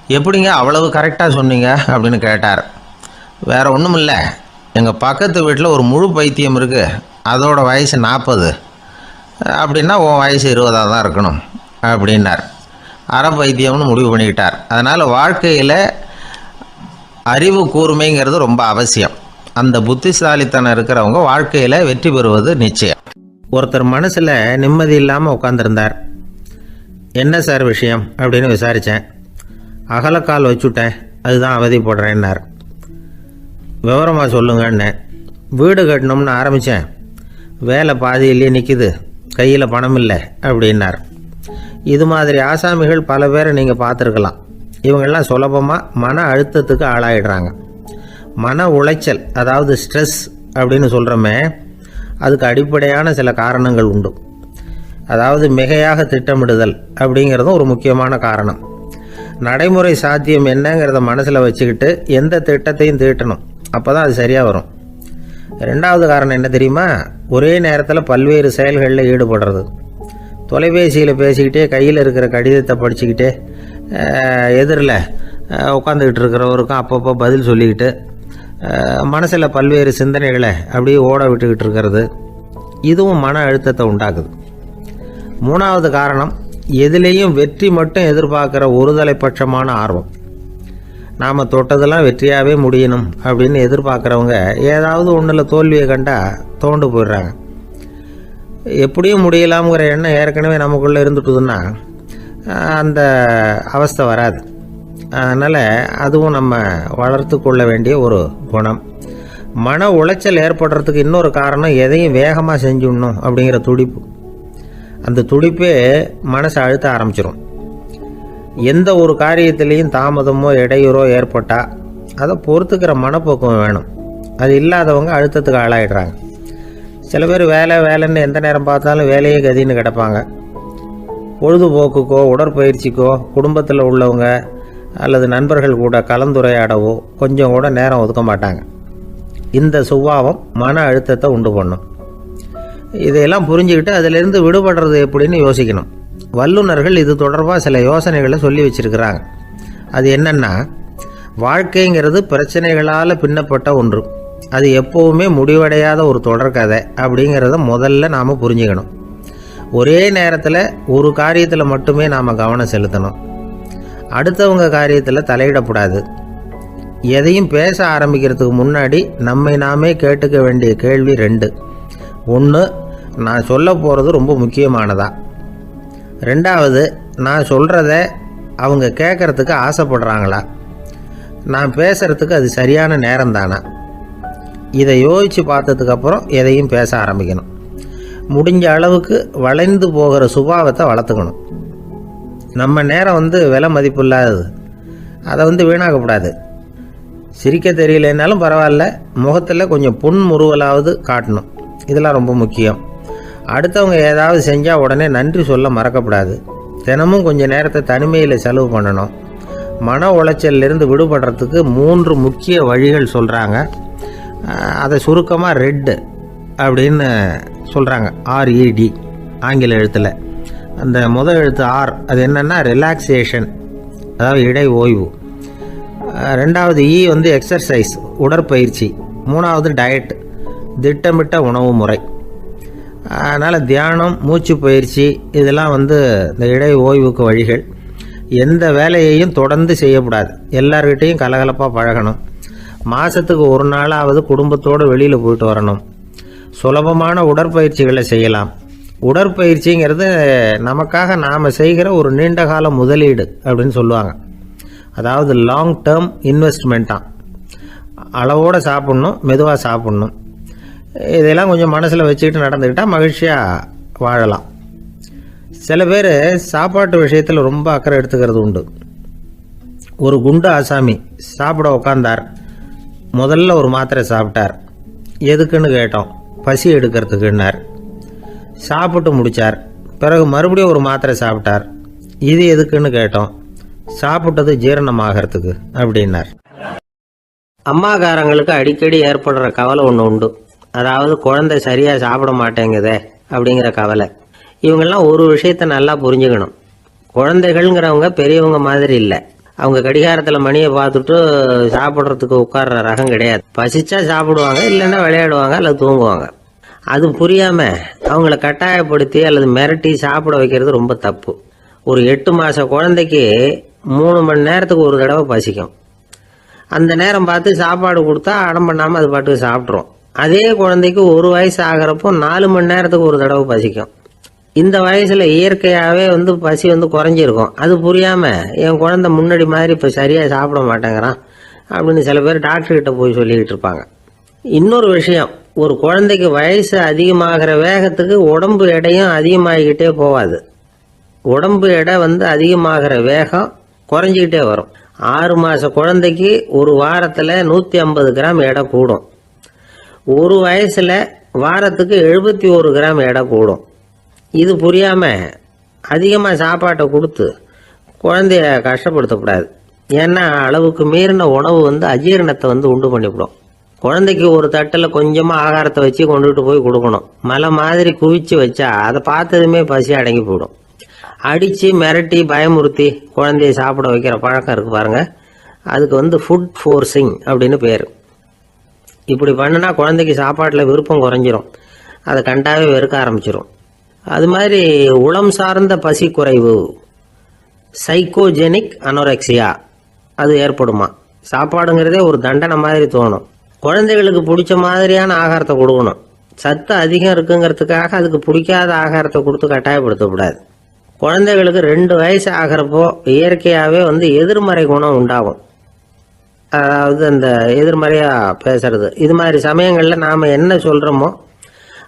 எப்படிங்க அவ்வளவு கரெக்டாக சொன்னீங்க? அப்படின்னு கேட்டார். வேறு ஒன்றும் இல்லை. எங்கள் பக்கத்து வீட்டில் ஒரு முழு பைத்தியம் இருக்குது அதோட வயசு நாற்பது அப்படின்னா உன் வயசு இருபதாக தான் இருக்கணும். அப்படின்னார். அறம் வைத்தியம்னு முடிவு பண்ணிக்கிட்டார். அதனால் வாழ்க்கையில் அறிவு கூர்மைங்கிறது ரொம்ப அவசியம். அந்த புத்திசாலித்தனம் இருக்கிறவங்க வாழ்க்கையில் வெற்றி பெறுவது நிச்சயம். ஒருத்தர் மனசில் நிம்மதி இல்லாமல் உட்காந்துருந்தார் என்ன சார் விஷயம்? அப்படின்னு விசாரித்தேன் அகலக்கால் வச்சுட்டேன். அதுதான் அவதிப்படுறேன்னார் விவரமாக சொல்லுங்கன்னு. வீடு கட்டணும்னு ஆரம்பித்தேன் வேலை பாதியிலேயே நிற்கிது கையில் பணம் இல்லை. அப்படின்னார். இது மாதிரி ஆசாமிகள் பல பேரை நீங்கள் பார்த்துருக்கலாம். இவங்கெல்லாம் சுலபமாக மன அழுத்தத்துக்கு ஆளாயிடுறாங்க. மன உளைச்சல் அதாவது ஸ்ட்ரெஸ் அப்படின்னு சொல்கிறோமே அதுக்கு அடிப்படையான சில காரணங்கள் உண்டு. அதாவது மிகையாக திட்டமிடுதல் அப்படிங்கிறதும் ஒரு முக்கியமான காரணம். நடைமுறை சாத்தியம் என்னங்கிறத மனசில் வச்சுக்கிட்டு எந்த திட்டத்தையும் தீட்டணும். அப்போ தான் அது சரியாக வரும். ரெண்டாவது காரணம் என்ன தெரியுமா? ஒரே நேரத்தில் பல்வேறு செயல்களில் ஈடுபடுறது. தொலைபேசியில் பேசிக்கிட்டே கையில் இருக்கிற கடிதத்தை படிச்சுக்கிட்டே எதிரில் உட்காந்துக்கிட்டு இருக்கிறவருக்கும் அப்பப்போ பதில் சொல்லிக்கிட்டு மனசில் பல்வேறு சிந்தனைகளை அப்படியே ஓட விட்டுக்கிட்டு இருக்கிறது. இதுவும் மன அழுத்தத்தை உண்டாக்குது. மூணாவது காரணம் எதுலேயும் வெற்றி மட்டும் எதிர்பார்க்குற ஒருதலைப்பட்சமான ஆர்வம். நாம் தொட்டதெல்லாம் வெற்றியாகவே முடியணும் அப்படின்னு எதிர்பார்க்குறவங்க ஏதாவது ஒன்றில் தோல்வியை கண்டால் தோண்டு போயிடுறாங்க. எப்படியும் முடியலாம்ங்கிற எண்ணம் ஏற்கனவே நமக்குள்ளே இருந்துட்டுதுன்னா அந்த அவஸ்தை வராது. அதனால் அதுவும் நம்ம வளர்த்து கொள்ள வேண்டிய ஒரு குணம். மன உளைச்சல் ஏற்படுறதுக்கு இன்னொரு காரணம் எதையும் வேகமாக செஞ்சுடணும் அப்படிங்கிற துடிப்பு. அந்த துடிப்பே மனசை அழுத்த ஆரம்பிச்சிடும் எந்த ஒரு காரியத்திலையும் தாமதமோ இடையூறோ ஏற்பட்டால் அதை பொறுத்துக்கிற மனப்போக்கம் வேணும். அது இல்லாதவங்க அழுத்தத்துக்கு ஆளாயிடுறாங்க. சில பேர் வேலை வேலைன்னு எந்த நேரம் பார்த்தாலும் வேலையே கதின்னு கிடப்பாங்க. பொழுதுபோக்குக்கோ உடற்பயிற்சிக்கோ குடும்பத்தில் உள்ளவங்க அல்லது நண்பர்கள் கூட கலந்துரையாடவோ கொஞ்சம் கூட நேரம் ஒதுக்க மாட்டாங்க. இந்த சுபாவம் மன அழுத்தத்தை உண்டு பண்ணும். இதையெல்லாம் புரிஞ்சுக்கிட்டு அதிலிருந்து விடுபடுறது எப்படின்னு யோசிக்கணும். வல்லுநர்கள் இது தொடர்பாக சில யோசனைகளை சொல்லி வச்சிருக்கிறாங்க. அது என்னென்னா வாழ்க்கைங்கிறது பிரச்சனைகளால் பின்னப்பட்ட ஒன்று. அது எப்போவுமே முடிவடையாத ஒரு தொடர்கதை அப்படிங்கிறத முதல்ல நாம் புரிஞ்சுக்கணும். ஒரே நேரத்தில் ஒரு காரியத்தில் மட்டுமே நாம் கவனம் செலுத்தணும். அடுத்தவங்க காரியத்தில் தலையிடக்கூடாது எதையும் பேச ஆரம்பிக்கிறதுக்கு முன்னாடி நம்மை நாமே கேட்டுக்க வேண்டிய கேள்வி ரெண்டு. ஒன்று நான் சொல்ல போகிறது ரொம்ப முக்கியமானதா? ரெண்டாவது நான் சொல்கிறத அவங்க கேட்குறதுக்கு ஆசைப்படுறாங்களா? நான் பேசுகிறதுக்கு அது சரியான நேரம் தானா இதை யோசித்து பார்த்ததுக்கப்புறம் எதையும் பேச ஆரம்பிக்கணும். முடிஞ்ச அளவுக்கு வளைந்து போகிற சுபாவத்தை வளர்த்துக்கணும். நம்ம நேரம் வந்து விலை மதிப்பு இல்லாதது. அதை வந்து வீணாக்கக்கூடாது சிரிக்க தெரியலனாலும் பரவாயில்ல. முகத்தில் கொஞ்சம் புன்முறுவலாவது காட்டணும். இதெல்லாம் ரொம்ப முக்கியம். அடுத்தவங்க ஏதாவது செஞ்சால் உடனே நன்றி சொல்ல மறக்கக்கூடாது தினமும் கொஞ்சம் நேரத்தை தனிமையில் செலவு பண்ணணும். மன உளைச்சலிருந்து விடுபடுறதுக்கு மூன்று முக்கிய வழிகள் சொல்கிறாங்க அதை சுருக்கமாக ரெட்டு அப்படின்னு சொல்கிறாங்க ஆர்இடி ஆங்கில எழுத்தில். அந்த முதல் எழுத்து ஆர் அது என்னென்னா ரிலாக்ஸேஷன் அதாவது இடை ஓய்வு. ரெண்டாவது இ வந்து எக்ஸர்சைஸ் உடற்பயிற்சி. மூணாவது டயட் திட்டமிட்ட உணவு முறை. அதனால் தியானம் மூச்சு பயிற்சி இதெல்லாம் வந்து இந்த இடை ஓய்வுக்கு வழிகள். எந்த வேலையையும் தொடர்ந்து செய்யக்கூடாது. எல்லார்கிட்டேயும் கலகலப்பாக பழகணும். மாதத்துக்கு ஒரு நாளாவது குடும்பத்தோடு வெளியில் போயிட்டு வரணும். சுலபமான உடற்பயிற்சிகளை செய்யலாம். உடற்பயிற்சிங்கிறது நமக்காக நாம் செய்கிற ஒரு நீண்ட கால முதலீடு அப்படின்னு சொல்லுவாங்க. அதாவது லாங் டேர்ம் இன்வெஸ்ட்மெண்ட்டாக அளவோடு சாப்பிட்ணும் மெதுவாக சாப்பிட்ணும். இதெல்லாம் கொஞ்சம் மனசில் வச்சுக்கிட்டு நடந்துக்கிட்டால் மகிழ்ச்சியாக வாழலாம். சில பேர் சாப்பாட்டு விஷயத்தில் ரொம்ப அக்கறை எடுத்துக்கிறது உண்டு. ஒரு குண்டு ஆசாமி சாப்பிட உக்காந்தார். முதல்ல ஒரு மாத்திரை சாப்பிட்டார். எதுக்குன்னு கேட்டோம். பசி எடுக்கிறதுக்குன்னார். சாப்பிட்டு முடித்தார் பிறகு மறுபடியும் ஒரு மாத்திரை சாப்பிட்டார். இது எதுக்குன்னு கேட்டோம். சாப்பிட்டது ஜீரணமாகறதுக்கு அப்படின்னார். அம்மாக்காரங்களுக்கு அடிக்கடி ஏற்படுற கவலை ஒன்று உண்டு. அதாவது குழந்தை சரியாக சாப்பிட மாட்டேங்குதே அப்படிங்கிற கவலை. இவங்கெல்லாம் ஒரு விஷயத்த நல்லா புரிஞ்சுக்கணும். குழந்தைகள்ங்கிறவங்க பெரியவங்க மாதிரி இல்லை. அவங்க கடிகாரத்தில் மணியை பார்த்துட்டு சாப்பிட்றதுக்கு உட்கார்ற ரகம் கிடையாது. பசிச்சா சாப்பிடுவாங்க இல்லைன்னா விளையாடுவாங்க அல்லது தூங்குவாங்க. அது புரியாமல் அவங்கள கட்டாயப்படுத்தி அல்லது மிரட்டி சாப்பிட வைக்கிறது ரொம்ப தப்பு. ஒரு எட்டு மாத குழந்தைக்கு மூணு மணி நேரத்துக்கு ஒரு தடவை பசிக்கும். அந்த நேரம் பார்த்து சாப்பாடு கொடுத்தா அடம் பண்ணாமல் அது பாட்டுக்கு சாப்பிட்ரும் அதே குழந்தைக்கு ஒரு வயசு ஆகிறப்போ நாலு மணி நேரத்துக்கு ஒரு தடவை பசிக்கும். இந்த வயசுல இயற்கையாகவே வந்து பசி வந்து குறைஞ்சிருக்கும். அது புரியாம என் குழந்தை முன்னாடி மாதிரி இப்போ சரியா சாப்பிட மாட்டேங்கிறான் அப்படின்னு சில பேர் டாக்டர்கிட்ட போய் சொல்லிக்கிட்டு இருப்பாங்க. இன்னொரு விஷயம் ஒரு குழந்தைக்கு வயசு அதிகமாகிற வேகத்துக்கு உடம்பு எடையும் அதிகமாகிக்கிட்டே போகாது. உடம்பு எடை வந்து அதிகமாகிற வேகம் குறைஞ்சிக்கிட்டே வரும். ஆறு மாத குழந்தைக்கு ஒரு வாரத்தில் நூற்றி ஐம்பது கிராம் எடை கூடும். ஒரு வயசில் வாரத்துக்கு எழுபத்தி ஒரு கிராம் எடை கூடும். இது புரியாமல் அதிகமாக சாப்பாட்டை கொடுத்து குழந்தைய கஷ்டப்படுத்தக்கூடாது. ஏன்னா அளவுக்கு மீறின உணவு வந்து அஜீரணத்தை வந்து உண்டு பண்ணிவிடும். குழந்தைக்கு ஒரு தட்டில் கொஞ்சமாக ஆகாரத்தை வச்சு கொண்டுகிட்டு போய் கொடுக்கணும். மலை மாதிரி குவிச்சு வச்சா அதை பார்த்ததுமே பசி அடங்கி போயிடும். அடித்து மிரட்டி பயமுறுத்தி குழந்தைய சாப்பிட வைக்கிற பழக்கம் இருக்குது பாருங்கள் அதுக்கு வந்து ஃபுட் ஃபோர்ஸிங் அப்படின்னு பேர். இப்படி பண்ணுனா குழந்தைக்கு சாப்பாட்டில் விருப்பம் குறைஞ்சிரும். அதை கண்டாவே வெறுக்க ஆரம்பிச்சிடும் அது மாதிரி உளம் சார்ந்த பசி குறைவு சைக்கோஜெனிக் அனோரெக்சியா அது ஏற்படுமா? சாப்பாடுங்கிறதே ஒரு தண்டனை மாதிரி தோணும். குழந்தைகளுக்கு பிடிச்ச மாதிரியான ஆகாரத்தை கொடுக்கணும். சத்து அதிகம் இருக்குங்கிறதுக்காக அதுக்கு பிடிக்காத ஆகாரத்தை கொடுத்து கட்டாயப்படுத்தக்கூடாது. குழந்தைகளுக்கு ரெண்டு வயசு ஆகிறப்போ இயற்கையாகவே வந்து எதிர்மறை குணம் உண்டாகும். அதாவது அந்த எதிர்மறையாக பேசுறது. இது மாதிரி சமயங்களில் நாம் என்ன சொல்கிறோமோ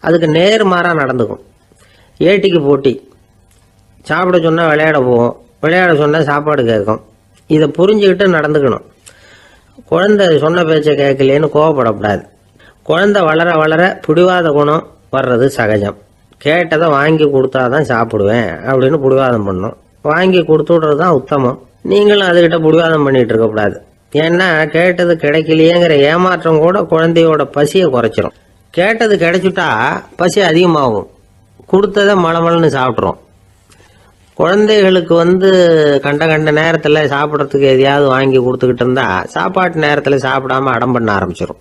அதுக்கு நேர்மாறாக நடந்துக்கும். ஏட்டிக்கு போட்டி. சாப்பிட சொன்னால் விளையாட போவோம். விளையாட சொன்னால் சாப்பாடு கேட்கும். இதை புரிஞ்சுக்கிட்டு நடந்துக்கணும். குழந்தை சொன்ன பேச்சை கேட்கலேன்னு கோவப்படக்கூடாது. குழந்தை வளர வளர பிடிவாத குணம் வர்றது சகஜம். கேட்டதை வாங்கி கொடுத்தா தான் சாப்பிடுவேன் அப்படின்னு பிடிவாதம் பண்ணும். வாங்கி கொடுத்து தான் உத்தமம். நீங்களும் அதுக்கிட்ட பிடிவாதம் பண்ணிகிட்டு இருக்கக்கூடாது. ஏன்னா கேட்டது கிடைக்கலையேங்கிற ஏமாற்றம் கூட குழந்தையோட பசியை குறைச்சிரும். கேட்டது கிடைச்சிட்டா பசி அதிகமாகும். கொடுத்ததை மலமலன்னு சாப்பிட்றோம். குழந்தைகளுக்கு வந்து கண்ட கண்ட நேரத்தில் சாப்பிட்றதுக்கு எதையாவது வாங்கி கொடுத்துக்கிட்டு இருந்தா சாப்பாட்டு நேரத்தில் சாப்பிடாம அடம் பண்ண ஆரம்பிச்சிடும்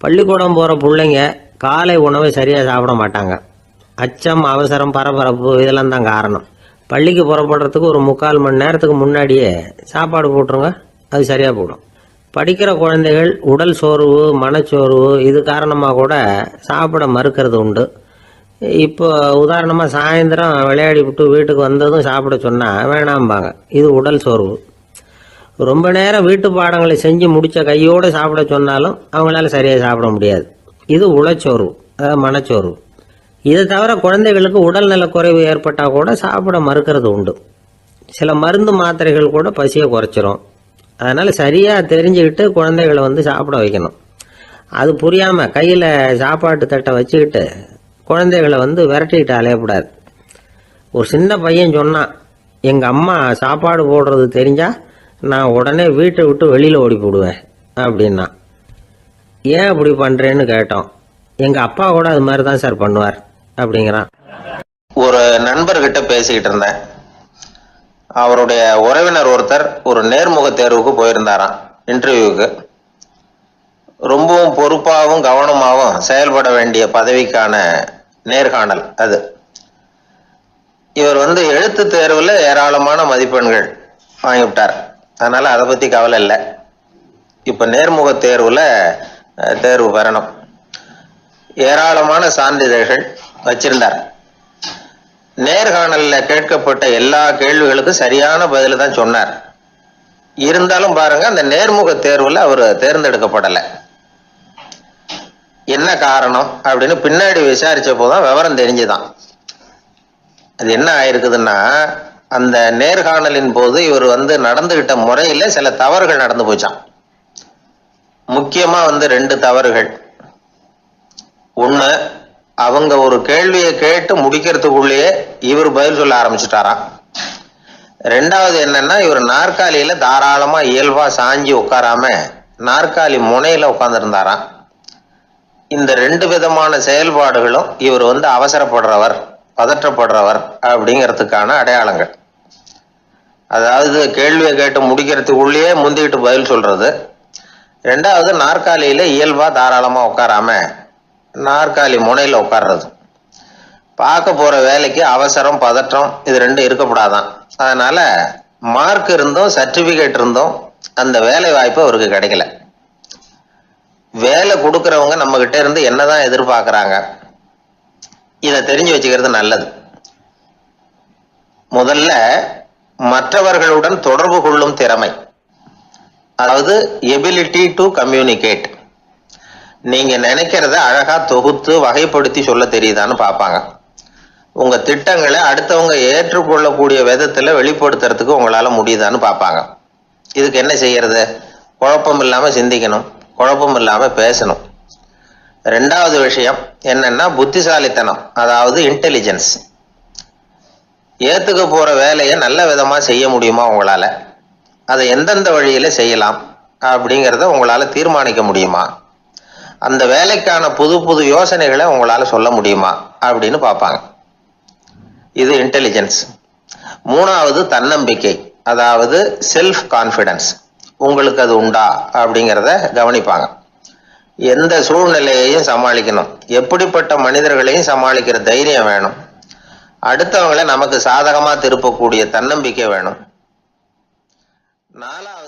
பள்ளிக்கூடம் போகிற பிள்ளைங்க காலை உணவை சரியாக சாப்பிட மாட்டாங்க. அச்சம் அவசரம் பரபரப்பு இதெல்லாம் தான் காரணம். பள்ளிக்கு புறப்படுறதுக்கு ஒரு முக்கால் மணி நேரத்துக்கு முன்னாடியே சாப்பாடு போட்டுருங்க அது சரியாக போடும் படிக்கிற குழந்தைகள் உடல் சோர்வு மனச்சோர்வு இது காரணமாக கூட சாப்பிட மறுக்கிறது உண்டு. இப்போ உதாரணமாக சாயந்தரம் விளையாடி விட்டு வீட்டுக்கு வந்ததும் சாப்பிட சொன்னால் வேணாம்பாங்க. இது உடல் சோர்வு. ரொம்ப நேரம் வீட்டு பாடங்களை செஞ்சு முடித்த கையோடு சாப்பிட சொன்னாலும் அவங்களால சரியாக சாப்பிட முடியாது. இது உளச்சோர்வு அதாவது மனச்சோர்வு. இதை தவிர குழந்தைகளுக்கு உடல்நல குறைவு ஏற்பட்டால் கூட சாப்பிட மறுக்கிறது உண்டு. சில மருந்து மாத்திரைகள் கூட பசியை குறைச்சிரும். அதனால் சரியாக தெரிஞ்சுக்கிட்டு குழந்தைகளை வந்து சாப்பிட வைக்கணும். அது புரியாமல் கையில் சாப்பாட்டு தட்டை வச்சுக்கிட்டு குழந்தைகளை வந்து விரட்டிக்கிட்டு அலையக்கூடாது. ஒரு சின்ன பையன் சொன்னான் எங்கள் அம்மா சாப்பாடு போடுறது தெரிஞ்சால் நான் உடனே வீட்டை விட்டு வெளியில் ஓடி போடுவேன் அப்படின்னா. ஏன் அப்படி பண்ணுறேன்னு கேட்டோம். எங்கள் அப்பா கூட அது மாதிரி தான் சார் பண்ணுவார் அப்படிங்கிறான்.
ஒரு நண்பர்கிட்ட பேசிக்கிட்டு இருந்தேன். அவருடைய உறவினர் ஒருத்தர் ஒரு நேர்முக தேர்வுக்கு போயிருந்தாராம் இன்டர்வியூவுக்கு ரொம்பவும் பொறுப்பாகவும் கவனமாகவும் செயல்பட வேண்டிய பதவிக்கான நேர்காணல் அது. இவர் வந்து எழுத்து தேர்வில் ஏராளமான மதிப்பெண்கள் வாங்கிவிட்டார். அதனால் அதை பற்றி கவலை இல்லை. இப்போ நேர்முக தேர்வில் தேர்வு பெறணும். ஏராளமான சான்றிதழ்கள் வச்சிருந்தார். நேர்காணல்ல கேட்கப்பட்ட எல்லா கேள்விகளுக்கும் சரியான பதில தான் சொன்னார். இருந்தாலும் பாருங்க அந்த நேர்முக தேர்வில் அவர் தேர்ந்தெடுக்கப்படலை. என்ன காரணம் அப்படின்னு பின்னாடி விசாரிச்ச போதுதான் விவரம் தெரிஞ்சுதான். அது என்ன ஆயிருக்குதுன்னா அந்த நேர்காணலின் போது இவர் வந்து நடந்துகிட்ட முறையில சில தவறுகள் நடந்து போச்சான் முக்கியமா வந்து ரெண்டு தவறுகள். ஒண்ணு அவங்க ஒரு கேள்வியை கேட்டு முடிக்கிறதுக்குள்ளேயே இவர் பதில் சொல்ல ஆரம்பிச்சுட்டாராம் ரெண்டாவது என்னன்னா இவர் நாற்காலியில தாராளமா இயல்பா சாஞ்சி உட்காராம நாற்காலி முனையில உட்காந்துருந்தாராம் இந்த ரெண்டு விதமான செயல்பாடுகளும் இவர் வந்து அவசரப்படுறவர் பதற்றப்படுறவர் அப்படிங்கிறதுக்கான அடையாளங்கள். அதாவது கேள்வியை கேட்டு முடிக்கிறதுக்குள்ளேயே முந்திக்கிட்டு பதில் சொல்றது. ரெண்டாவது நாற்காலியில இயல்பா தாராளமா உட்காராம நாற்காலி முனையில உட்கார்றது. பார்க்க போற வேலைக்கு அவசரம் பதற்றம் இது ரெண்டும் இருக்கக்கூடாதான் அதனால மார்க் இருந்தும் சர்டிபிகேட் இருந்தும் அந்த வேலை வாய்ப்பு அவருக்கு கிடைக்கல. வேலை கொடுக்கறவங்க நம்ம கிட்ட இருந்து என்னதான் எதிர்பார்க்கறாங்க? இதை தெரிஞ்சு வச்சுக்கிறது நல்லது. முதல்ல மற்றவர்களுடன் தொடர்பு கொள்ளும் திறமை. அதாவது எபிலிட்டி டு கம்யூனிகேட் நீங்க நினைக்கிறத அழகா தொகுத்து வகைப்படுத்தி சொல்ல தெரியுதான்னு பார்ப்பாங்க. உங்க திட்டங்களை அடுத்தவங்க ஏற்றுக்கொள்ளக்கூடிய விதத்துல வெளிப்படுத்துறதுக்கு உங்களால முடியுதான்னு பார்ப்பாங்க. இதுக்கு என்ன செய்யறது? குழப்பம் இல்லாம சிந்திக்கணும். குழப்பம் இல்லாமல் பேசணும். ரெண்டாவது விஷயம் என்னன்னா புத்திசாலித்தனம் அதாவது இன்டெலிஜென்ஸ் ஏற்றுக்க போகிற வேலையை நல்ல விதமாக செய்ய முடியுமா உங்களால்? அதை எந்தெந்த வழியில செய்யலாம் அப்படிங்கிறத உங்களால் தீர்மானிக்க முடியுமா? அந்த வேலைக்கான புது புது யோசனைகளை உங்களால் சொல்ல முடியுமா அப்படின்னு பார்ப்பாங்க. இது இன்டெலிஜென்ஸ் மூணாவது தன்னம்பிக்கை அதாவது செல்ஃப் கான்ஃபிடன்ஸ் உங்களுக்கு அது உண்டா அப்படிங்கிறத கவனிப்பாங்க. எந்த சூழ்நிலையையும் சமாளிக்கணும். எப்படிப்பட்ட மனிதர்களையும் சமாளிக்கிற தைரியம் வேணும். அடுத்தவங்களை நமக்கு சாதகமா திருப்பக்கூடிய தன்னம்பிக்கை வேணும். நாலாவது